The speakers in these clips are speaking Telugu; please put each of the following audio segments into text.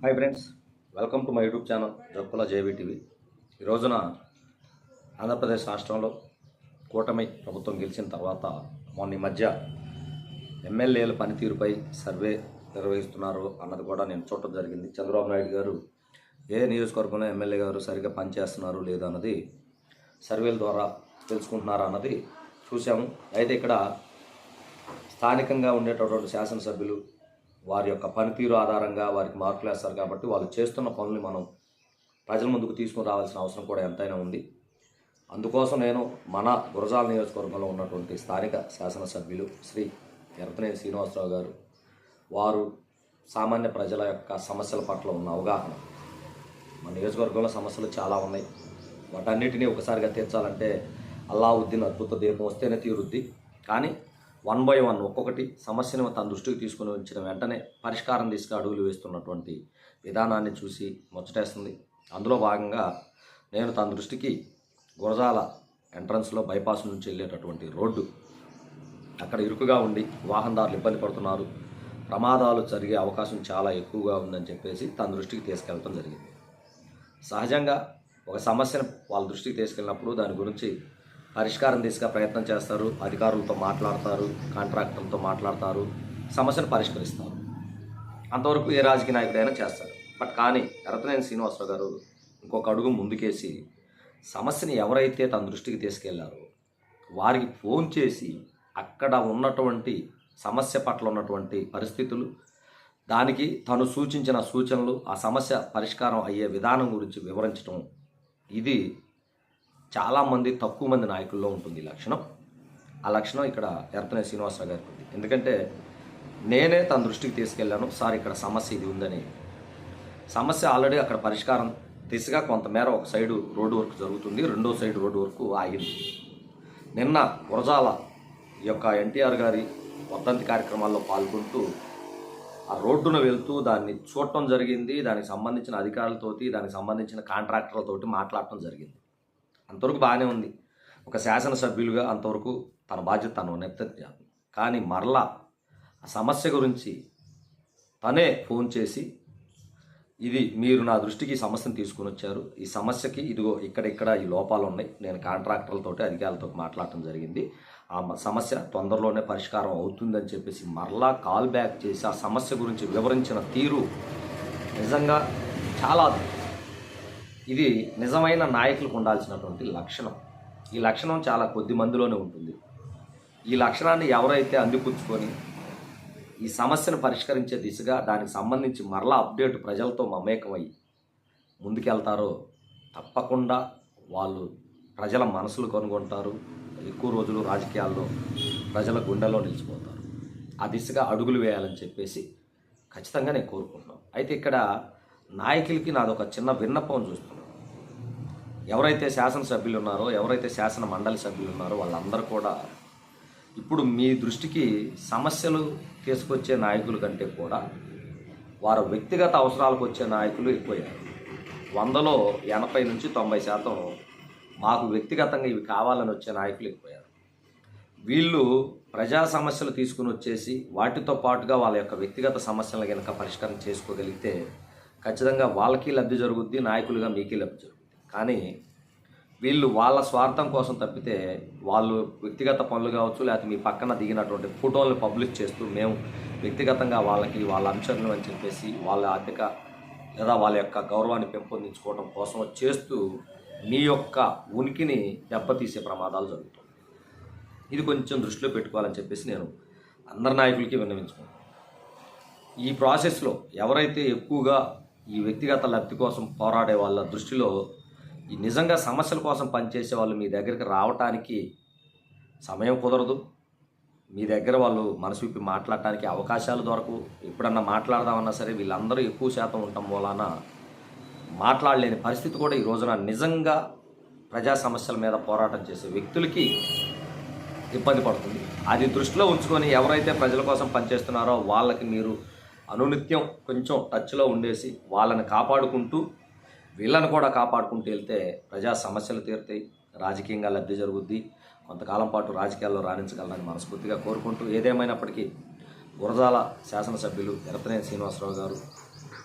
Hi friends welcome to my YouTube channel Jokkala JV TV. ఈ రోజున ఆంధ్రప్రదేశ్ రాష్ట్రంలో కూటమి ప్రభుత్వం గెలిచిన తర్వాత మొన్న మధ్య ఎమ్మెల్యేల పనితీరుపై సర్వే నిర్వహిస్తున్నారు అన్నది కూడా నేను చూడటం జరిగింది. చంద్రబాబు నాయుడు గారు ఏ నియోజకవర్గంలో ఎమ్మెల్యే గారు సరిగ్గా పనిచేస్తున్నారు లేదా అన్నది సర్వేల ద్వారా తెలుసుకుంటున్నారా అన్నది చూసాము అయితే ఇక్కడ స్థానికంగా ఉండేటటువంటి శాసనసభ్యులు వారి యొక్క పనితీరు ఆధారంగా వారికి మార్కులు వేస్తారు కాబట్టి వాళ్ళు చేస్తున్న పనులు మనం ప్రజల ముందుకు తీసుకుని రావాల్సిన అవసరం కూడా ఎంతైనా ఉంది. అందుకోసం నేను మన గురజాల నియోజకవర్గంలో ఉన్నటువంటి స్థానిక శాసనసభ్యులు శ్రీ ఎర్తనేని శ్రీనివాసరావు గారు వారు సామాన్య ప్రజల యొక్క సమస్యల పట్ల ఉన్న అవగాహన. మన నియోజకవర్గంలో సమస్యలు చాలా ఉన్నాయి. వాటన్నిటినీ ఒకసారిగా తీర్చాలంటే అల్లావుద్దీన్ అద్భుత దీపం వస్తేనే తీరుద్ది. కానీ వన్ బై వన్ ఒక్కొక్కటి సమస్యను తన దృష్టికి తీసుకుని వచ్చిన వెంటనే పరిష్కారం తీసుకు అడుగులు వేస్తున్నటువంటి విధానాన్ని చూసి ముచ్చటేస్తుంది. అందులో భాగంగా నేను తన దృష్టికి గురజాల ఎంట్రన్స్లో బైపాస్ నుంచి వెళ్ళేటటువంటి రోడ్డు. అక్కడ ఇరుకుగా ఉండి వాహనదారులు ఇబ్బంది పడుతున్నారు. ప్రమాదాలు జరిగే అవకాశం చాలా ఎక్కువగా ఉందని చెప్పేసి తన దృష్టికి తీసుకెళ్ళటం జరిగింది. సహజంగా ఒక సమస్యను వాళ్ళ దృష్టికి తీసుకెళ్ళినప్పుడు దాని గురించి పరిష్కారం తీసుకునే ప్రయత్నం చేస్తారు అధికారులతో మాట్లాడతారు కాంట్రాక్టర్లతో మాట్లాడతారు సమస్యను పరిష్కరిస్తారు. అంతవరకు ఏ రాజకీయ నాయకుడైనా చేస్తారు బట్ కానీ ఎరతనేని శ్రీనివాసరావు గారు ఇంకొక అడుగు ముందుకేసి సమస్యని ఎవరైతే తన దృష్టికి తీసుకెళ్ళారో వారికి ఫోన్ చేసి అక్కడ ఉన్నటువంటి సమస్య పట్ల ఉన్నటువంటి పరిస్థితులు దానికి తను సూచించిన సూచనలు ఆ సమస్య పరిష్కారం అయ్యే విధానం గురించి వివరించడం ఇది చాలామంది తక్కువ మంది నాయకుల్లో ఉంటుంది ఈ లక్షణం. ఆ లక్షణం ఇక్కడ ఎర్తనే శ్రీనివాసరావు గారికి ఉంది. ఎందుకంటే నేనే తన దృష్టికి తీసుకెళ్ళాను. సార్ ఇక్కడ సమస్య ఇది ఉందని. సమస్య ఆల్రెడీ అక్కడ పరిష్కారం దిశగా కొంతమేర ఒక సైడు రోడ్డు వర్క్ జరుగుతుంది. రెండో సైడు రోడ్డు వరకు ఆగింది. నిన్న గురజాల ఈ యొక్క ఎన్టీఆర్ గారి వర్ధంతి కార్యక్రమాల్లో పాల్గొంటూ ఆ రోడ్డున వెళ్తూ దాన్ని చూడటం జరిగింది. దానికి సంబంధించిన అధికారులతోటి దానికి సంబంధించిన కాంట్రాక్టర్లతోటి మాట్లాడటం జరిగింది. అంతవరకు బాగానే ఉంది. ఒక శాసనసభ్యులుగా అంతవరకు తన బాధ్యత తను నెత్తి కానీ మరలా ఆ సమస్య గురించి తనే ఫోన్ చేసి ఇది మీరు నా దృష్టికి ఈ సమస్యను తీసుకుని వచ్చారు. ఈ సమస్యకి ఇదిగో ఇక్కడ ఈ లోపాలు ఉన్నాయి. నేను కాంట్రాక్టర్లతోటి అధికారులతో మాట్లాడటం జరిగింది. ఆ సమస్య తొందరలోనే పరిష్కారం అవుతుందని చెప్పేసి మరలా కాల్ బ్యాక్ చేసి ఆ సమస్య గురించి వివరించిన తీరు నిజంగా చాలా ఇది నిజమైన నాయకులకు ఉండాల్సినటువంటి లక్షణం. ఈ లక్షణం చాలా కొద్ది మందిలోనే ఉంటుంది. ఈ లక్షణాన్ని ఎవరైతే అందిపుచ్చుకొని ఈ సమస్యను పరిష్కరించే దిశగా దానికి సంబంధించి మరలా అప్డేట్ ప్రజలతో మమేకమై ముందుకెళ్తారో తప్పకుండా వాళ్ళు ప్రజల మనసులు కనుగొంటారు. ఎక్కువ రోజులు రాజకీయాల్లో ప్రజల గుండెలో నిలిచిపోతారు. ఆ దిశగా అడుగులు వేయాలని చెప్పేసి ఖచ్చితంగా నేను కోరుకుంటున్నాను. అయితే ఇక్కడ నాయకులకి నాదొక చిన్న విన్నపం చూస్తున్నాను. ఎవరైతే శాసనసభ్యులు ఉన్నారో ఎవరైతే శాసన మండలి సభ్యులు ఉన్నారో వాళ్ళందరూ కూడా ఇప్పుడు మీ దృష్టికి సమస్యలు తీసుకొచ్చే నాయకుల కంటే కూడా వారు వ్యక్తిగత అవసరాలకు వచ్చే నాయకులు ఎక్కువయ్యారు. వందలో ఎనభై నుంచి తొంభై శాతం మాకు వ్యక్తిగతంగా ఇవి కావాలని వచ్చే నాయకులు ఎక్కువయ్యారు. వీళ్ళు ప్రజా సమస్యలు తీసుకుని వచ్చేసి వాటితో పాటుగా వాళ్ళ యొక్క వ్యక్తిగత సమస్యలను కనుక పరిష్కారం చేసుకోగలిగితే ఖచ్చితంగా వాళ్ళకి లబ్ధి జరుగుద్ది నాయకులుగా మీకే లబ్ధి జరుగుతుంది కానీ వీళ్ళు వాళ్ళ స్వార్థం కోసం తప్పితే వాళ్ళు వ్యక్తిగత పనులు కావచ్చు లేకపోతే మీ పక్కన దిగినటువంటి ఫోటోలను పబ్లిష్ చేస్తూ మేము వ్యక్తిగతంగా వాళ్ళకి వాళ్ళ అంశాలను అని చెప్పేసి వాళ్ళ ఆర్థిక లేదా వాళ్ళ యొక్క గౌరవాన్ని పెంపొందించుకోవడం కోసం చేస్తూ మీ యొక్క ఉనికిని దెబ్బతీసే ప్రమాదాలు జరుగుతాయి ఇది కొంచెం దృష్టిలో పెట్టుకోవాలని చెప్పేసి నేను అందరి నాయకులకి విన్నవించుకున్నాను ఈ ప్రాసెస్లో ఎవరైతే ఎక్కువగా ఈ వ్యక్తిగత లబ్ధి కోసం పోరాడే వాళ్ళ దృష్టిలో నిజంగా సమస్యల కోసం పనిచేసే వాళ్ళు మీ దగ్గరికి రావటానికి సమయం కుదరదు. మీ దగ్గర వాళ్ళు మనసు విప్పి మాట్లాడటానికి అవకాశాలు దొరకవు ఎప్పుడన్నా మాట్లాడదామన్నా సరే వీళ్ళందరూ ఎక్కువ శాతం ఉండటం మూలాన మాట్లాడలేని పరిస్థితి కూడా ఈ రోజున నిజంగా ప్రజా సమస్యల మీద పోరాటం చేసే వ్యక్తులకి ఇబ్బంది పడుతుంది. అది దృష్టిలో ఉంచుకొని ఎవరైతే ప్రజల కోసం పనిచేస్తున్నారో వాళ్ళకి మీరు అనునిత్యం కొంచెం టచ్లో ఉండేసి వాళ్ళని కాపాడుకుంటూ వీళ్ళను కూడా కాపాడుకుంటూ వెళ్తే ప్రజా సమస్యలు తీరుతాయి రాజకీయంగా లబ్ధి జరుగుద్ది. కొంతకాలం పాటు రాజకీయాల్లో రాణించగలనని మనస్ఫూర్తిగా కోరుకుంటూ ఏదేమైనప్పటికీ గురజాల శాసనసభ్యులు ఎరతనేని శ్రీనివాసరావు గారు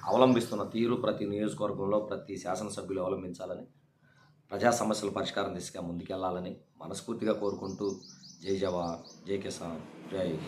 అవలంబిస్తున్న తీరు ప్రతి నియోజకవర్గంలో ప్రతి శాసనసభ్యులు అవలంబించాలని ప్రజా సమస్యల పరిష్కారం దిశగా ముందుకెళ్ళాలని మనస్ఫూర్తిగా కోరుకుంటూ జై జవాన్ జై కిసాన్ జై హింద్.